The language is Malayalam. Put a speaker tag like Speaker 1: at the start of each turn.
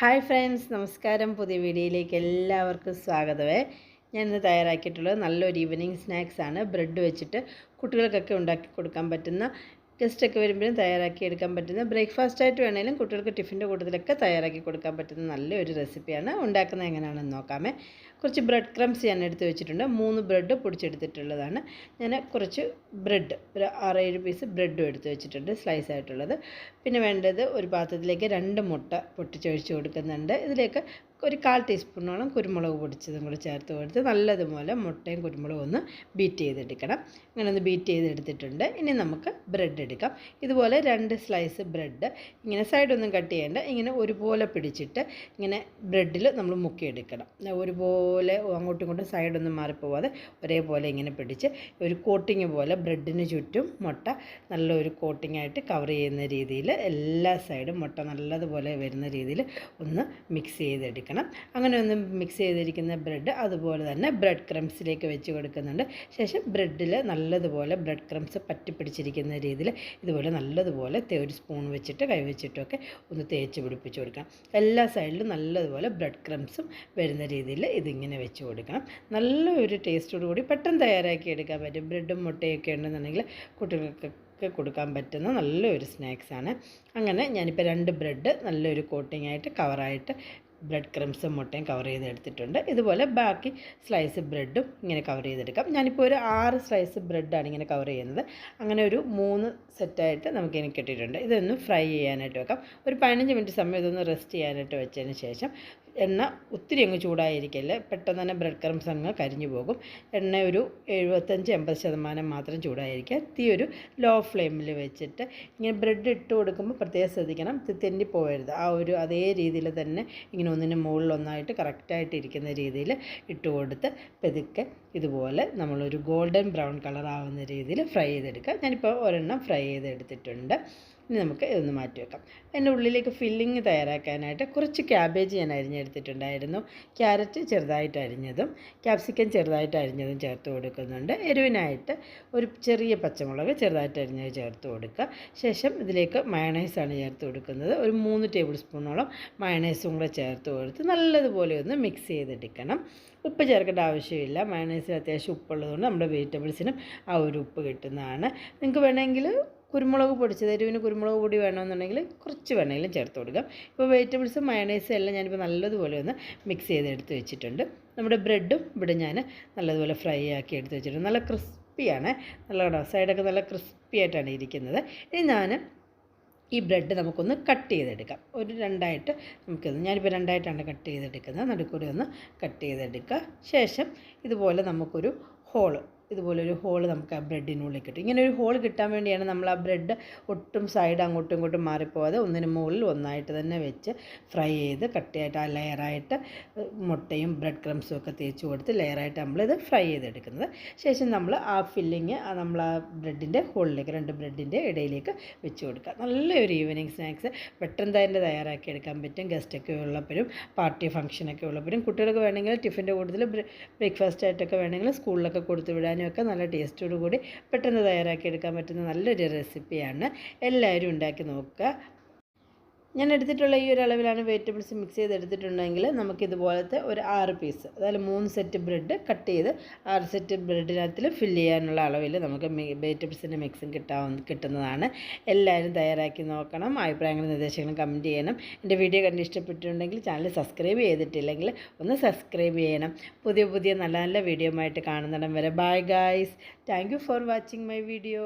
Speaker 1: ഹായ് ഫ്രണ്ട്സ് നമസ്കാരം. പുതിയ വീഡിയോയിലേക്ക് എല്ലാവർക്കും സ്വാഗതമേ. ഞാൻ ഇന്ന് തയ്യാറാക്കിയിട്ടുള്ളത് നല്ലൊരു ഈവനിങ് സ്നാക്സാണ്. ബ്രെഡ് വെച്ചിട്ട് കുട്ടികൾക്കൊക്കെ ഉണ്ടാക്കി കൊടുക്കാൻ പറ്റുന്ന ഗസ്റ്റൊക്കെ വരുമ്പോഴും തയ്യാറാക്കി എടുക്കാൻ പറ്റുന്ന ബ്രേക്ക്ഫാസ്റ്റ് ആയിട്ട് വേണമെങ്കിലും കുട്ടികൾക്ക് ടിഫിന്റെ കൂട്ടത്തിലൊക്കെ തയ്യാറാക്കി കൊടുക്കാൻ പറ്റുന്ന നല്ലൊരു റെസിപ്പിയാണ്. ഉണ്ടാക്കുന്നത് എങ്ങനെയാണെന്ന് നോക്കാമേ. കുറച്ച് ബ്രെഡ് ക്രംസ് ഞാൻ എടുത്ത് വെച്ചിട്ടുണ്ട്. മൂന്ന് ബ്രെഡ് പൊടിച്ചെടുത്തിട്ടുള്ളതാണ്. ഞാൻ കുറച്ച് ബ്രെഡ് ഒരു ആറേഴ് പീസ് ബ്രെഡും എടുത്ത് വെച്ചിട്ടുണ്ട് സ്ലൈസ് ആയിട്ടുള്ളത്. പിന്നെ വേണ്ടത് ഒരു പാത്രത്തിലേക്ക് രണ്ട് മുട്ട പൊട്ടിച്ചൊഴിച്ച് കൊടുക്കുന്നുണ്ട്. ഇതിലേക്ക് ഒരു കാൽ ടീസ്പൂണോളം കുരുമുളക് പൊടിച്ചതും കൂടി ചേർത്ത് കൊടുത്ത് നല്ലതുപോലെ മുട്ടയും കുരുമുളകും ഒന്ന് ബീറ്റ് ചെയ്തെടുക്കണം. അങ്ങനെ ഒന്ന് ബീറ്റ് ചെയ്തെടുത്തിട്ടുണ്ട്. ഇനി നമുക്ക് ബ്രെഡ് എടുക്കാം. ഇതുപോലെ രണ്ട് സ്ലൈസ് ബ്രെഡ് ഇങ്ങനെ സൈഡൊന്നും കട്ട് ചെയ്യേണ്ട. ഇങ്ങനെ ഒരുപോലെ പിടിച്ചിട്ട് ഇങ്ങനെ ബ്രെഡിൽ നമ്മൾ മുക്കിയെടുക്കണം. ഒരുപോലെ അങ്ങോട്ടും ഇങ്ങോട്ടും സൈഡൊന്നും മാറിപ്പോവാതെ ഒരേപോലെ ഇങ്ങനെ പിടിച്ച് ഒരു കോട്ടിങ് പോലെ ബ്രെഡിന് ചുറ്റും മുട്ട നല്ലൊരു കോട്ടിംഗ് ആയിട്ട് കവർ ചെയ്യുന്ന രീതിയിൽ എല്ലാ സൈഡും മുട്ട നല്ലതുപോലെ വരുന്ന രീതിയിൽ ഒന്ന് മിക്സ് ചെയ്തെടുക്കണം. അങ്ങനെ ഒന്ന് മിക്സ് ചെയ്തിരിക്കുന്ന ബ്രെഡ് അതുപോലെ തന്നെ ബ്രെഡ് ക്രംസിലേക്ക് വെച്ച് കൊടുക്കുന്നുണ്ട്. ശേഷം ബ്രെഡിൽ നല്ലതുപോലെ ബ്രെഡ് ക്രംസ് പറ്റി പിടിച്ചിരിക്കുന്ന രീതിയിൽ ഇതുപോലെ നല്ലതുപോലെ ഒരു സ്പൂൺ വെച്ചിട്ട് കൈ വെച്ചിട്ടൊക്കെ ഒന്ന് തേച്ച് പിടിപ്പിച്ച് കൊടുക്കണം. എല്ലാ സൈഡിലും നല്ലതുപോലെ ബ്രെഡ് ക്രംസും വരുന്ന രീതിയിൽ ഇതിങ്ങനെ വെച്ച് കൊടുക്കണം. നല്ല ഒരു ടേസ്റ്റോട് കൂടി പെട്ടെന്ന് തയ്യാറാക്കി എടുക്കാൻ പറ്റും. ബ്രെഡും മുട്ടയൊക്കെ ഉണ്ടെന്നുണ്ടെങ്കിൽ കുട്ടികൾക്കൊക്കെ കൊടുക്കാൻ പറ്റുന്ന നല്ലൊരു സ്നാക്സാണ് അങ്ങനെ ഞാനിപ്പോൾ രണ്ട് ബ്രെഡ് നല്ലൊരു കോട്ടിംഗ് ആയിട്ട് കവറായിട്ട് ബ്രെഡ് ക്രംസും മുട്ടയും കവർ ചെയ്തെടുത്തിട്ടുണ്ട്. ഇതുപോലെ ബാക്കി സ്ലൈസ് ബ്രെഡും ഇങ്ങനെ കവർ ചെയ്തെടുക്കാം. ഞാനിപ്പോൾ ഒരു ആറ് സ്ലൈസ് ബ്രെഡാണ് ഇങ്ങനെ കവർ ചെയ്യുന്നത്. അങ്ങനെ ഒരു മൂന്ന് സെറ്റായിട്ട് നമുക്ക് ഇനി കിട്ടിയിട്ടുണ്ട്. ഇതൊന്ന് ഫ്രൈ ചെയ്യാനായിട്ട് വെക്കാം. ഒരു പതിനഞ്ച് മിനിറ്റ് സമയം ഇതൊന്ന് റെസ്റ്റ് ചെയ്യാനായിട്ട് വെച്ചതിന് ശേഷം എണ്ണ ഒത്തിരി അങ്ങ് ചൂടായിരിക്കല്ലേ? പെട്ടെന്ന് തന്നെ ബ്രെഡ് ക്രംസ് അങ്ങ് കരിഞ്ഞു പോകും. എണ്ണ ഒരു എഴുപത്തഞ്ച് എൺപത് ശതമാനം മാത്രം ചൂടായിരിക്കുക. തീ ഒരു ലോ ഫ്ലെയിമിൽ വെച്ചിട്ട് ഇങ്ങനെ ബ്രെഡ് ഇട്ട് കൊടുക്കുമ്പോൾ പ്രത്യേകം ശ്രദ്ധിക്കണം. തെന്നി പോകരുത് ആ ഒരു അതേ രീതിയിൽ തന്നെ ഇങ്ങനെ ഒന്നിന് മുകളിൽ ഒന്നായിട്ട് കറക്റ്റായിട്ട് ഇരിക്കുന്ന രീതിയിൽ ഇട്ട് കൊടുത്ത് പെതുക്കെ ഇതുപോലെ നമ്മളൊരു ഗോൾഡൻ ബ്രൗൺ കളർ ആവുന്ന രീതിയിൽ ഫ്രൈ ചെയ്തെടുക്കുക. ഞാനിപ്പോൾ ഒരെണ്ണം ഫ്രൈ ചെയ്തെടുത്തിട്ടുണ്ട്. ഇനി നമുക്ക് ഇതൊന്ന് മാറ്റി വെക്കാം. എന്റെ ഉള്ളിലേക്ക് ഫില്ലിങ് തയ്യാറാക്കാനായിട്ട് കുറച്ച് ക്യാബേജ് ഞാൻ അരിഞ്ഞെടുത്തിട്ടുണ്ടായിരുന്നു. ക്യാരറ്റ് ചെറുതായിട്ട് അരിഞ്ഞതും ക്യാപ്സിക്കം ചെറുതായിട്ട് അരിഞ്ഞതും ചേർത്ത് കൊടുക്കുന്നുണ്ട്. എരിവിനായിട്ട് ഒരു ചെറിയ പച്ചമുളക് ചെറുതായിട്ട് അരിഞ്ഞത് ചേർത്ത് കൊടുക്കുക. ശേഷം ഇതിലേക്ക് മയണൈസാണ് ചേർത്ത് കൊടുക്കുന്നത്. ഒരു മൂന്ന് ടേബിൾ സ്പൂണോളം മയണൈസും കൂടെ ചേർത്ത് കൊടുത്ത് നല്ലതുപോലെ ഒന്ന് മിക്സ് ചെയ്തെടുക്കണം. ഉപ്പ് ചേർക്കേണ്ട ആവശ്യമില്ല. മയണൈസിൽ അത്യാവശ്യം ഉപ്പുള്ളതുകൊണ്ട് നമ്മുടെ വെജിറ്റബിൾസിനും ആ ഒരു ഉപ്പ് കിട്ടുന്നതാണ്. നിങ്ങൾക്ക് വേണമെങ്കിൽ കുരുമുളക് പൊടിച്ചത് എരിവിന് കുരുമുളക് പൊടി വേണമെന്നുണ്ടെങ്കിൽ കുറച്ച് വേണമെങ്കിലും ചേർത്ത് കൊടുക്കാം. ഇപ്പോൾ വെജിറ്റബിൾസും മയണൈസും എല്ലാം ഞാനിപ്പോൾ നല്ലതുപോലെ ഒന്ന് മിക്സ് ചെയ്ത് എടുത്ത് വെച്ചിട്ടുണ്ട്. നമ്മുടെ ബ്രെഡും ഇവിടെ ഞാൻ നല്ലതുപോലെ ഫ്രൈ ആക്കി എടുത്ത് വെച്ചിട്ടുണ്ട്. നല്ല ക്രിസ്പിയാണ് നല്ല സൈഡൊക്കെ നല്ല ക്രിസ്പി ആയിട്ടാണ് ഇരിക്കുന്നത്. ഇനി ഞാൻ ഈ ബ്രെഡ് നമുക്കൊന്ന് കട്ട് ചെയ്തെടുക്കാം. ഒരു രണ്ടായിട്ട് നമുക്കിത് ഞാനിപ്പോൾ രണ്ടായിട്ടാണ് കട്ട് ചെയ്തെടുക്കുന്നത്. നടുക്കൂടെ ഒന്ന് കട്ട് ചെയ്തെടുക്കുക. ശേഷം ഇതുപോലെ നമുക്കൊരു ഹോൾ ഇതുപോലെ ഒരു ഹോൾ നമുക്ക് ആ ബ്രെഡിനുള്ളിൽ കിട്ടും. ഇങ്ങനെ ഒരു ഹോൾ കിട്ടാൻ വേണ്ടിയാണ് നമ്മൾ ആ ബ്രെഡ് ഒട്ടും സൈഡ് അങ്ങോട്ടും ഇങ്ങോട്ടും മാറിപ്പോവാതെ ഒന്നിന് മുകളിൽ ഒന്നായിട്ട് തന്നെ വെച്ച് ഫ്രൈ ചെയ്ത് കട്ടിയായിട്ട് ആ ലെയറായിട്ട് മുട്ടയും ബ്രെഡ് ക്രംസും ഒക്കെ തേച്ച് കൊടുത്ത് ലെയറായിട്ട് നമ്മളിത് ഫ്രൈ ചെയ്തെടുക്കുന്നത്. ശേഷം നമ്മൾ ആ ഫില്ലിങ് നമ്മൾ ആ ബ്രെഡിന്റെ ഹോളിലേക്ക് രണ്ട് ബ്രെഡിന്റെ ഇടയിലേക്ക് വെച്ച് കൊടുക്കുക. നല്ലൊരു ഈവനിങ് സ്നാക്സ് പെട്ടെന്ന് തന്നെ തയ്യാറാക്കി എടുക്കാൻ പറ്റും. ഗസ്റ്റൊക്കെ ഉള്ളപ്പോഴും പാർട്ടി ഫംഗ്ഷനൊക്കെ ഉള്ളപ്പോഴും. കുട്ടികൾക്ക് വേണമെങ്കിൽ ടിഫിന്റെ കൂടുതൽ ബ്രേക്ക്ഫാസ്റ്റ് ആയിട്ടൊക്കെ വേണമെങ്കിൽ സ്കൂളിലൊക്കെ കൊടുത്തു വിടാനും ഒക്കെ നല്ല ടേസ്റ്റോടു കൂടി പെട്ടെന്ന് തയ്യാറാക്കി എടുക്കാൻ പറ്റുന്ന നല്ലൊരു റെസിപ്പിയാണ്. എല്ലാവരും ഉണ്ടാക്കി നോക്കുക. ഞാൻ എടുത്തിട്ടുള്ള ഈ ഒരു അളവിലാണ് വെജിറ്റബിൾസ് മിക്സ് ചെയ്ത് എടുത്തിട്ടുണ്ടെങ്കിൽ നമുക്കിതുപോലത്തെ ഒരു ആറ് പീസ് അതായത് മൂന്ന് സെറ്റ് ബ്രെഡ് കട്ട് ചെയ്ത് ആറ് സെറ്റ് ബ്രെഡിനകത്തിൽ ഫില്ല് ചെയ്യാനുള്ള അളവിൽ നമുക്ക് വെജിറ്റബിൾസിന്റെ മിക്സും കിട്ടാവുന്ന കിട്ടുന്നതാണ്. എല്ലാവരും തയ്യാറാക്കി നോക്കണം. അഭിപ്രായങ്ങളും നിർദ്ദേശങ്ങളും കമന്റ് ചെയ്യണം. എന്റെ വീഡിയോ കണ്ട് ഇഷ്ടപ്പെട്ടിട്ടുണ്ടെങ്കിൽ ചാനൽ സബ്സ്ക്രൈബ് ചെയ്തിട്ടില്ലെങ്കിൽ ഒന്ന് സബ്സ്ക്രൈബ് ചെയ്യണം. പുതിയ പുതിയ നല്ല നല്ല വീഡിയോ ആയിട്ട് കാണുന്നിടം വരെ. Bye guys thank for watching my video